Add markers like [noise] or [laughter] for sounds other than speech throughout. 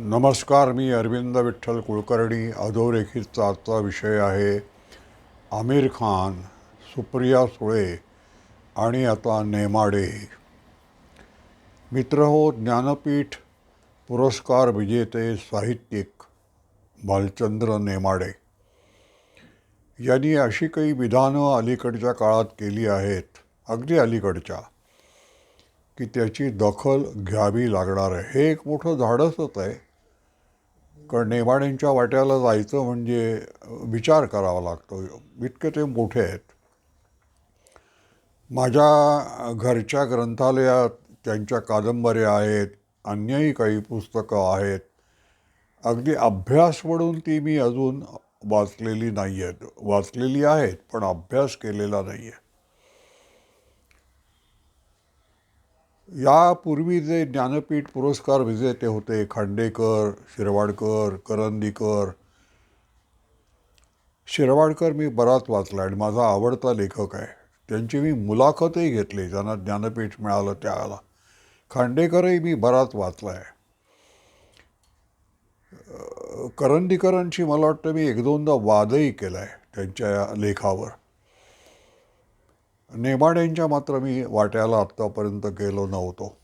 नमस्कार मी अरविंद विठ्ठल कुलकर्णी. अधोरेखितचा आजचा विषय आहे आमिर खान सुप्रिया सुळे आणि आता नेमाडे. मित्र हो ज्ञानपीठ पुरस्कार विजेते साहित्यिक भालचंद्र नेमाडे. यांनी अशी काही विधानं अलीकडच्या काळात केली आहेत अगदी अलीकडच्या की त्याची दखल घ्यावी लागणार आहे. हे एक मोठं धाडसच आहे. कारण नेमाड्यांच्या वाट्याला जायचं म्हणजे विचार करावा लागतो. इतके ते मोठे आहेत. माझ्या घरच्या ग्रंथालयात त्यांच्या कादंबऱ्या आहेत अन्यही काही पुस्तकं आहेत. अगदी अभ्यास म्हणून ती मी अजून वाचलेली नाही आहेत वाचलेली आहेत पण अभ्यास केलेला नाही आहे यापूर्वी जे ज्ञानपीठ पुरस्कार विजेते होते खांडेकर शिरवाडकर करंदीकर. शिरवाडकर मी बराच वाचला आणि माझा आवडता लेखक आहे. त्यांची मी मुलाखतही घेतली ज्यांना ज्ञानपीठ मिळालं त्याला. खांडेकरही मी बराच वाचला आहे. करंदीकरांशी मला वाटतं मी एक दोनदा वादही केला आहे त्यांच्या लेखावर. नेमाड्यांच्या मात्र मी वाट्याला आत्तापर्यंत गेलो नव्हतो.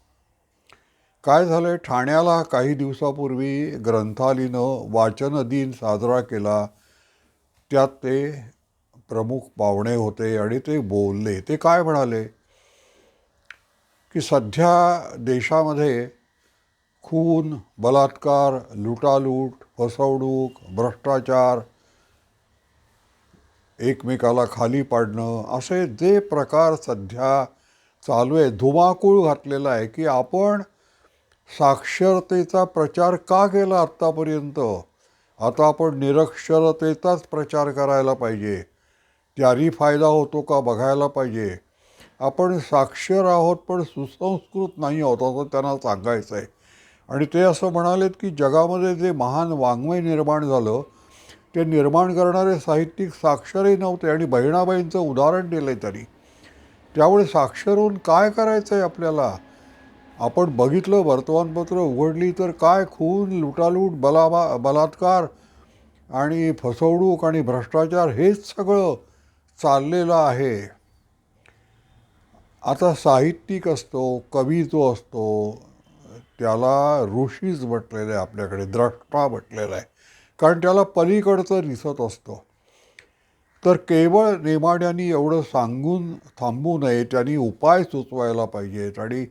काय झालं आहे ठाण्याला काही दिवसापूर्वी ग्रंथालीनं वाचन दिन साजरा केला. त्यात ते प्रमुख पाहुणे होते आणि ते बोलले. ते काय म्हणाले? की सध्या देशामध्ये खून बलात्कार लुटालूट फसवणूक भ्रष्टाचार एकमेकाला खाली पाडणं असे जे प्रकार सध्या चालू आहे धुमाकूळ घातलेला आहे की आपण साक्षरतेचा प्रचार का केला आत्तापर्यंत आता आपण निरक्षरतेचाच प्रचार करायला पाहिजे. त्याही फायदा होतो का बघायला पाहिजे. आपण साक्षर आहोत पण सुसंस्कृत नाही आहोत असं त्यांना सांगायचं आहे आणि ते असं म्हणालेत की जगामध्ये जे महान वाङ्मय निर्माण झालं ते निर्माण करणारे साहित्यिक साक्षरही नव्हते आणि बहिणाबाईंचं उदाहरण दिलं आहे त्यांनी त्यामुळे साक्षर होऊन काय करायचं आहे आपल्याला? आपण बघितलं वर्तमानपत्र उघडली तर काय? खून लुटालूट बलाबा बलात्कार आणि फसवणूक आणि भ्रष्टाचार हेच सगळं चाललेलं आहे. आता साहित्यिक असतो कवी जो असतो त्याला ऋषीच म्हटलेलं आहे आपल्याकडे द्रष्टा म्हटलेला आहे. कारण त्याला पलीकडचं दिसत असतं. तर केवळ नेमाड्यांनी एवढं सांगून थांबू नये त्यांनी उपाय सुचवायला पाहिजेत. आणि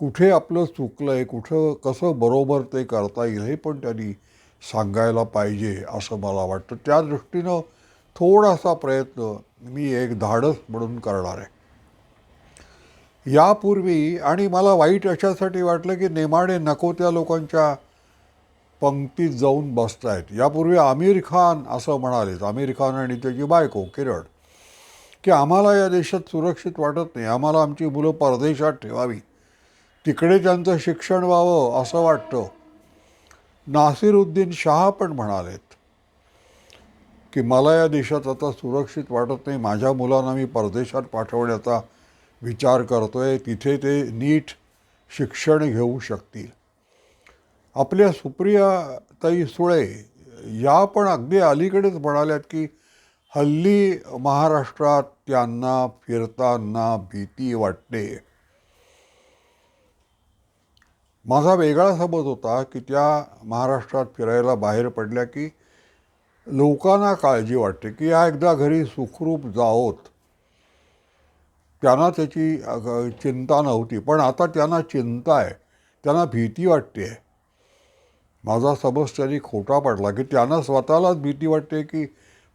कुठे आपलं चुकलं आहे कुठं कसं बरोबर ते करता येईल हे पण त्यांनी सांगायला पाहिजे असं मला वाटतं. त्या दृष्टीनं थोडासा प्रयत्न मी एक धाडस म्हणून करणार आहे. यापूर्वी आणि मला वाईट अशासाठी वाटलं की नेमाडे नको त्या लोकांच्या पंक्तीत जाऊन बसतायत. यापूर्वी आमिर खान असं म्हणालेत. आमिर खान आणि त्याची बायको किरण. की आम्हाला या देशात सुरक्षित वाटत नाही. आम्हाला आमची मुलं परदेशात ठेवावी. तिकडे त्यांचं शिक्षण व्हावं असं वाटतं. नासिरुद्दीन शहा पण म्हणालेत की मला या देशात आता सुरक्षित वाटत नाही. माझ्या मुलांना मी परदेशात पाठवण्याचा विचार करतो आहे तिथे ते नीट शिक्षण घेऊ शकतील. आपल्या सुप्रिया ताई सुळे या पण अगदी अलीकडेच म्हणाल्यात की हल्ली महाराष्ट्रात त्यांना फिरताना भीती वाटते. माझा वेगळा समज होता की त्या महाराष्ट्रात फिरायला बाहेर पडल्या की लोकांना काळजी वाटते की या एकदा घरी सुखरूप जाओत त्यांना त्याची चिंता नव्हती. पण आता त्यांना चिंता आहे. त्यांना भीती वाटते. माझा समज त्यांनी खोटा पडला की त्यांना स्वतःलाच भीती वाटते की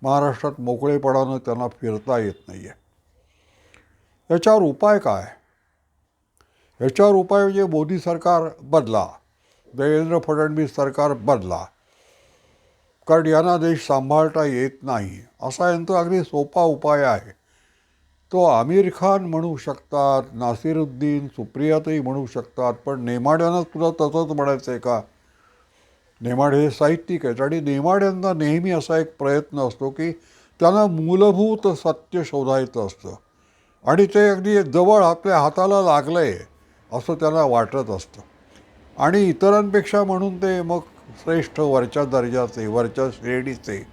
महाराष्ट्रात मोकळेपणानं त्यांना फिरता येत नाही आहे याच्यावर उपाय काय? याच्यावर उपाय म्हणजे मोदी सरकार बदला देवेंद्र फडणवीस सरकार बदला. कारण यांना देश सांभाळता येत नाही असा यांचा अगदी सोपा उपाय आहे. तो आमिर खान म्हणू शकतात नासिरुद्दीन सुप्रियातही म्हणू शकतात पण नेमाड्यांना तुला तसंच म्हणायचं आहे का? नेमाड हे साहित्यिक आहेत आणि नेमाड्यांना नेहमी असा एक प्रयत्न असतो की त्यांना मूलभूत सत्य शोधायचं असतं. आणि ते अगदी जवळ आपल्या हाताला लागलं आहे असं त्यांना वाटत असतं. आणि इतरांपेक्षा म्हणून ते मग श्रेष्ठ वरच्या दर्जाचे वरच्या श्रेणीचे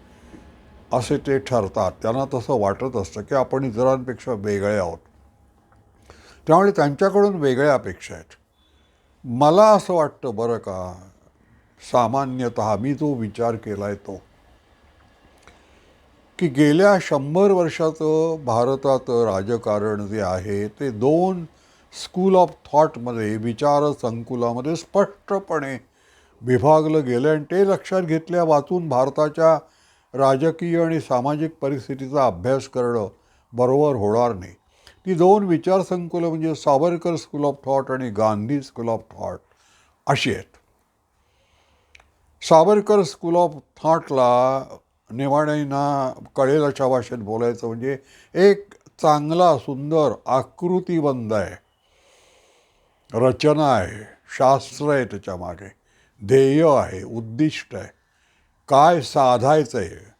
असे ते ठरतात. त्यांना तसं वाटत असतं की आपण इतरांपेक्षा वेगळे आहोत. त्यामुळे त्यांच्याकडून वेगळ्या अपेक्षा आहेत. मला असं वाटतं बरं का सामान्यतः मी जो विचार केला आहे तो. की गेल्या शंभर वर्षाचं भारताचं राजकारण जे आहे ते दोन स्कूल ऑफ थॉटमध्ये विचार संकुलामध्ये स्पष्टपणे विभागलं गेलं आणि ते लक्षात घेतल्या वाचून भारताच्या राजकीय आणि सामाजिक परिस्थितीचा अभ्यास करणं बरोबर होणार नाही. ती दोन विचारसंकुलं म्हणजे सावरकर स्कूल ऑफ थॉट आणि गांधी स्कूल ऑफ थॉट अशी आहेत. सावरकर स्कूल ऑफ थॉटला नेवाड्यांना कळेल अशा भाषेत बोलायचं म्हणजे एक चांगला सुंदर आकृतीबंद आहे. रचना आहे शास्त्र आहे त्याच्यामागे. ध्येय आहे उद्दिष्ट आहे. काय साधायचं आहे?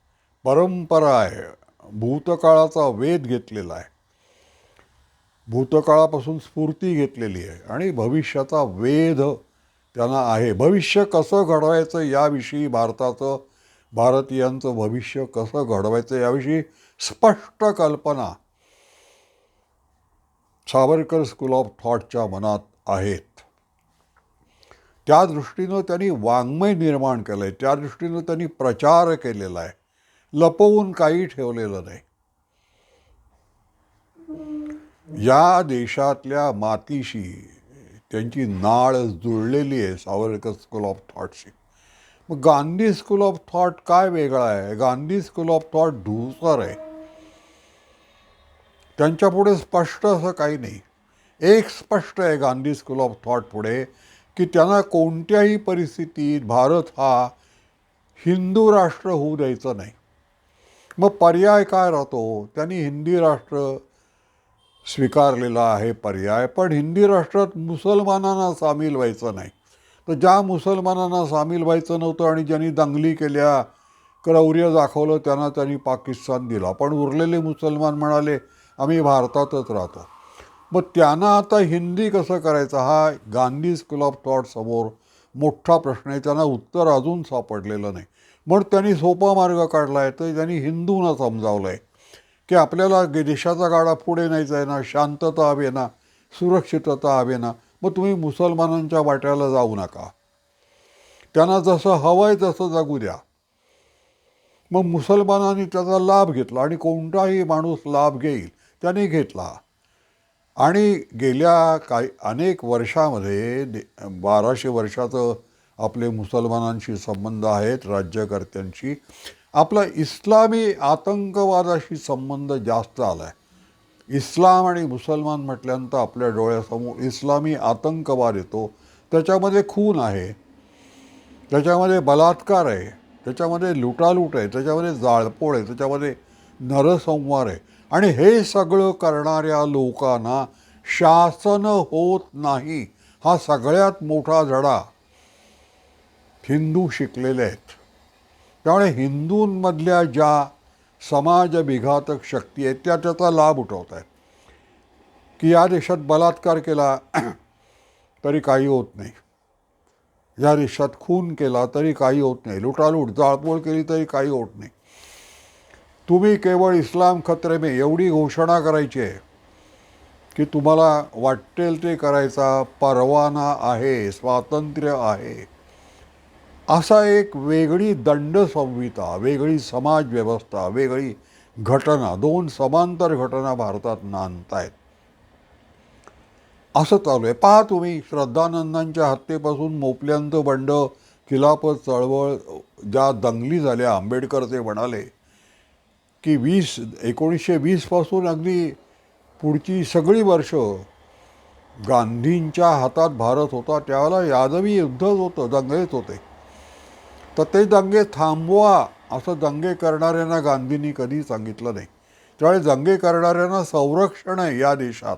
परंपरा आहे. भूतकाळाचा वेध घेतलेला आहे. भूतकाळापासून स्फूर्ती घेतलेली आहे. आणि भविष्याचा वेध त्यांना आहे. भविष्य कसं घडवायचं याविषयी भारताचं भारतीयांचं भविष्य कसं घडवायचं याविषयी स्पष्ट कल्पना सावरकर स्कूल ऑफ थॉटच्या मनात आहेत. त्या दृष्टीनं त्यांनी वाङ्मय निर्माण केलं आहे त्या दृष्टीनं त्यांनी प्रचार केलेला आहे. लपवून काही ठेवलेलं नाही. या देशातल्या मातीशी त्यांची नाळ जुळलेली आहे सावरकर स्कूल ऑफ थॉटशी मग गांधी स्कूल ऑफ थॉट काय वेगळा आहे? गांधी स्कूल ऑफ थॉट धुसर आहे. त्यांच्यापुढे स्पष्ट असं काही नाही. एक स्पष्ट आहे गांधी स्कूल ऑफ थॉट पुढे की त्यांना कोणत्याही परिस्थितीत भारत हा हिंदू राष्ट्र होऊ द्यायचं नाही. मग पर्याय काय राहतो? त्यांनी हिंदी राष्ट्र स्वीकारलेला आहे पर्याय पण हिंदी राष्ट्रात मुसलमानांना सामील व्हायचं नाही. तर ज्या मुसलमानांना सामील व्हायचं नव्हतं आणि ज्यांनी दंगली केल्या क्रौर्य दाखवलं त्यांना त्यांनी पाकिस्तान दिला. पण उरलेले मुसलमान म्हणाले आम्ही भारतातच राहतो. मग त्यांना आता हिंदी कसं करायचं? हा गांधी स्कूल ऑफ थॉट समोर मोठा प्रश्न आहे. त्यांना उत्तर अजून सापडलेलं नाही. म्हणून त्यांनी सोपा मार्ग काढला आहे तर त्यांनी हिंदूंना समजावलं आहे की आपल्याला देशाचा गाडा पुढे न्यायचा आहे ना शांतता हवी ना सुरक्षितता हवी ना मग तुम्ही मुसलमानांच्या वाट्याला जाऊ नका. त्यांना जसं हवं आहे तसं जगू द्या. मग मुसलमानांनी त्याचा लाभ घेतला आणि कोणताही माणूस लाभ घेईल त्याने घेतला. आणि गेल्या काही अनेक वर्षामध्ये बाराशे वर्षाचं आपले मुसलमानांशी संबंध आहेत राज्यकर्त्यांशी. आपला इस्लामी आतंकवादाशी संबंध जास्त आला आहे इस्लाम आणि मुसलमान म्हटल्यानंतर आपल्या डोळ्यासमोर इस्लामी आतंकवाद येतो. त्याच्यामध्ये खून आहे. त्याच्यामध्ये बलात्कार आहे. त्याच्यामध्ये लुटालूट आहे. त्याच्यामध्ये जाळपोळ आहे. त्याच्यामध्ये नरसंहार आहे. आणि हे सगळं करणाऱ्या लोकांना शासन होत नाही. हा सगळ्यात मोठा धडा हिंदू शिकलेले आहेत. त्यामुळे हिंदूंमधल्या ज्या समाज विघातक शक्ती आहेत त्या त्याचा लाभ उठवत आहेत की या देशात बलात्कार केला [clears throat] तरी काही होत नाही. या देशात खून केला तरी काही होत नाही. लुटालूट जाळपोळ केली तरी काही होत नाही. तुम्ही केवळ इस्लाम खत्रे में एवढी घोषणा करायची आहे की तुम्हाला वाटेल ते करायचा परवाना आहे स्वातंत्र्य आहे. असा एक वेगळी दंड संहिता वेगळी समाज व्यवस्था वेगळी घटना दोन समांतर घटना भारतात नांदत आहेत असं चालू आहे. पहा तुम्ही श्रद्धानंदांच्या हत्येपासून मोपल्यांचं बंड खिलाफत चळवळ ज्या दंगली झाल्या आंबेडकर ते म्हणाले की वीस एकोणीसशे वीसपासून अगदी पुढची सगळी वर्ष गांधींच्या हातात भारत होता. त्यावेळेला यादवी युद्धच होतं दंगलेच होते. तर ते दंगे थांबवा असं दंगे करणाऱ्यांना गांधींनी कधी सांगितलं नाही. त्यावेळी दंगे करणाऱ्यांना संरक्षण आहे या देशात.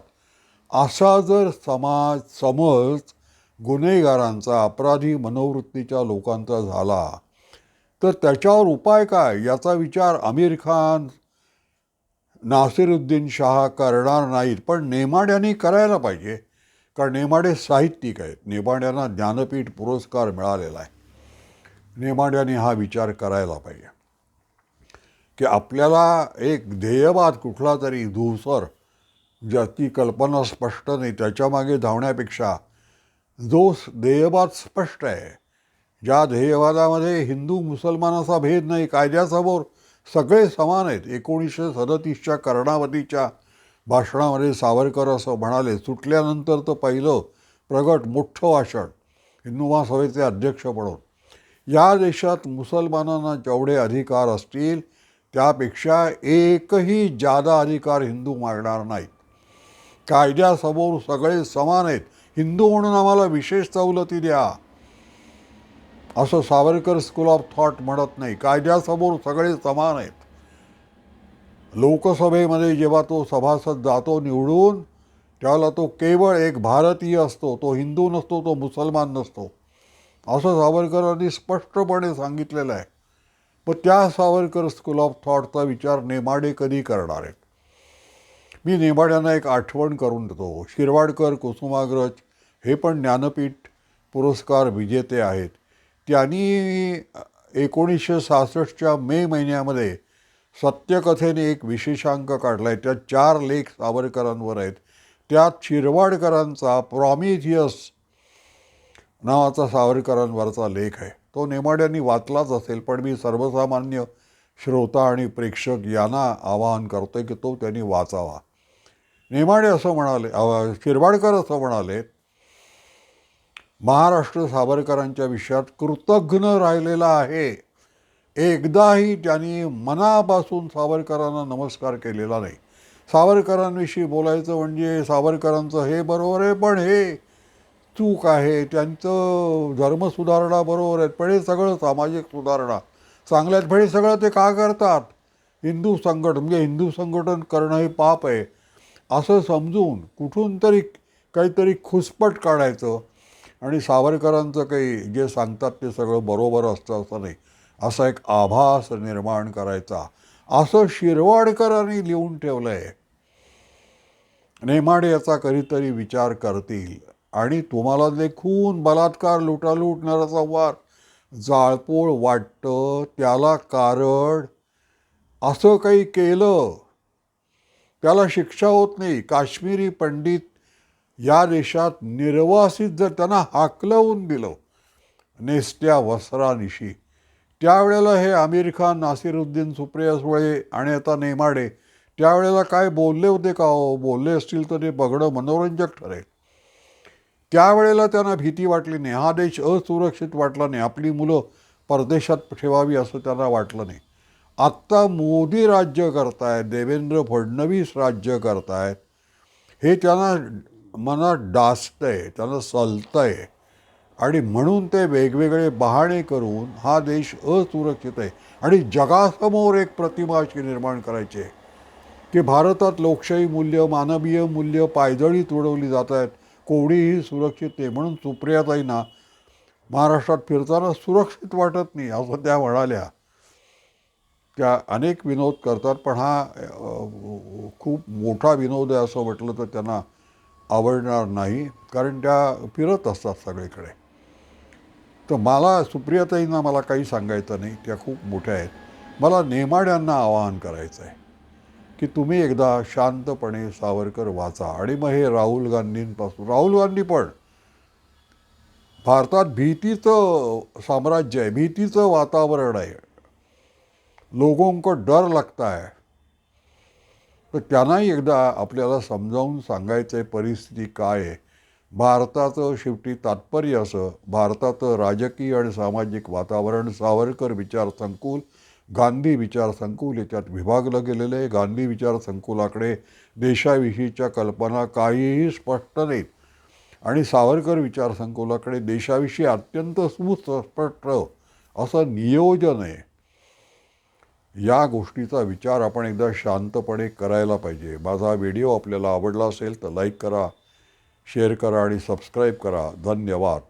असा जर समाज समज गुन्हेगारांचा अपराधी मनोवृत्तीच्या लोकांचा झाला तर त्याच्यावर उपाय काय? याचा विचार आमिर खान नासिरुद्दीन शाह करणार नाहीत. पण नेमाड्यांनी करायला पाहिजे कारण नेमाडे साहित्यिक आहेत. नेमाड्यांना ज्ञानपीठ पुरस्कार मिळालेला आहे. नेमाड्याने हा विचार करायला पाहिजे. की आपल्याला एक ध्येयवाद कुठला तरी धूसर ज्याची कल्पना स्पष्ट नाही त्याच्यामागे धावण्यापेक्षा जो ध्येयवाद स्पष्ट आहे ज्या ध्येयवादामध्ये हिंदू मुसलमानाचा भेद नाही कायद्यासमोर सगळे समान आहेत. एकोणीसशे सदतीसच्या कर्णावतीच्या भाषणामध्ये सावरकर असं म्हणाले सुटल्यानंतर तर पहिलं प्रगट मोठं भाषण हिंदू महासभेचे अध्यक्ष म्हणून या देशात मुसलमानांना जेवढे अधिकार असतील त्यापेक्षा एकही जादा अधिकार हिंदू मागणार नाहीत. कायद्यासमोर सगळे समान आहेत. हिंदू म्हणून आम्हाला विशेष सवलती द्या. असं सावरकर स्कूल ऑफ थॉट म्हणत नाही. कायद्यासमोर सगळे समान आहेत. लोकसभेमध्ये जेव्हा तो सभासद जातो निवडून त्याला तो केवळ एक भारतीय असतो. तो हिंदू नसतो तो मुसलमान नसतो. असं सावरकरांनी स्पष्टपणे सांगितलेलं आहे. मग त्या सावरकर स्कूल ऑफ थॉटचा विचार नेमाडे कधी करणार आहेत? मी नेमाड्यांना एक आठवण करून देतो. शिरवाडकर कुसुमाग्रज हे पण ज्ञानपीठ पुरस्कार विजेते आहेत. त्यांनी एकोणीसशे सहासष्टच्या मे महिन्यामध्ये सत्यकथेने एक विशेषांक काढला आहे त्यात चार लेख सावरकरांवर आहेत. त्यात शिरवाडकरांचा प्रॉमिथियस नावाचा सावरकरांवरचा लेख आहे. तो नेमाड्यांनी वाचलाच असेल पण मी सर्वसामान्य श्रोता आणि प्रेक्षक यांना आवाहन करतोय की तो त्यांनी वाचावा. नेमाडे असं म्हणाले शिरवाडकर असं म्हणाले महाराष्ट्र सावरकरांच्या विषयात कृतघ्न राहिलेला आहे. एकदाही त्यांनी मनापासून सावरकरांना नमस्कार केलेला नाही. सावरकरांविषयी बोलायचं म्हणजे सावरकरांचं हे बरोबर आहे पण हे चूक आहे त्यांचं धर्मसुधारणा बरोबर आहेत पण हे सगळं सामाजिक सुधारणा. चांगल्यात पण हे सगळं ते का करतात? हिंदू संघटन म्हणजे हिंदू संघटन करणं हे पाप आहे. असं समजून कुठून तरी काहीतरी खुसपट काढायचं आणि सावरकरांचं काही जे सांगतात ते सगळं बरोबर असतं असं नाही. असा एक आभास निर्माण करायचा. असं शिरवाडकरांनी लिहून ठेवलं आहे नेमाडे याचा कधीतरी विचार करतील. आणि तुम्हाला देखून बलात्कार लुटालूट वार जाळपोळ वाटतं त्याला कारण असं काही केलं. त्याला शिक्षा होत नाही. काश्मीरी पंडित या देशात निर्वासित जर त्यांना हाकलवून दिलं नेसत्या वस्त्रानिशी त्यावेळेला हे आमिर खान नासिरुद्दीन सुप्रिया सुळे आणि आता नेमाडे त्यावेळेला काय बोलले होते का हो? बोलले असतील तर ते बघणं मनोरंजक ठरेल. त्यावेळेला त्यांना भीती वाटली नाही. हा देश असुरक्षित वाटला नाही. आपली मुलं परदेशात ठेवावी असं त्यांना वाटलं नाही. आत्ता मोदी राज्य करतायत देवेंद्र फडणवीस राज्य करतायत. हे त्यांना मनात डासतं आहे त्यांना आहे आणि म्हणून ते वेगवेगळे बहाणे करून हा देश असुरक्षित आहे. आणि जगासमोर एक प्रतिमाशी निर्माण करायची आहे. की भारतात लोकशाही मूल्य मानवीय मूल्य पायदळी उडवली जात आहेत. कोवडीही सुरक्षित नाही म्हणून सुप्रियाताईंना महाराष्ट्रात फिरताना सुरक्षित वाटत नाही असं त्या म्हणाल्या. त्या अनेक विनोद करतात पण हा खूप मोठा विनोद आहे असं म्हटलं तर त्यांना आवडणार नाही कारण त्या फिरत असतात सगळीकडे. तर मला सुप्रियाताईंना मला काही सांगायचं नाही त्या खूप मोठ्या आहेत. मला नेमाड्यांना आवाहन करायचं आहे की तुम्ही एकदा शांतपणे सावरकर वाचा. आणि मग हे राहुल गांधींपासून राहुल गांधी पण भारतात भीतीचं साम्राज्य आहे भीतीचं वातावरण आहे. लोगों डर लागता है तर त्यांनाही एकदा आपल्याला समजावून सांगायचं आहे परिस्थिती काय आहे. भारताचं शेवटी तात्पर्य असं भारताचं राजकीय आणि सामाजिक वातावरण सावरकर विचार संकुल गांधी विचार संकुल याच्यात विभागलं गेलेलं आहे. गांधी विचार संकुलाकडे देशाविषयीच्या कल्पना काहीही स्पष्ट नाहीत. आणि सावरकर विचार संकुलाकडे देशाविषयी अत्यंत सुस्पष्ट असं नियोजन आहे. या गोष्टीचा विचार आपण एकदा शांतपणे करायला पाहिजे. माझा व्हिडिओ आपल्याला आवडला असेल तर लाईक करा शेअर करा आणि सबस्क्राईब करा. धन्यवाद.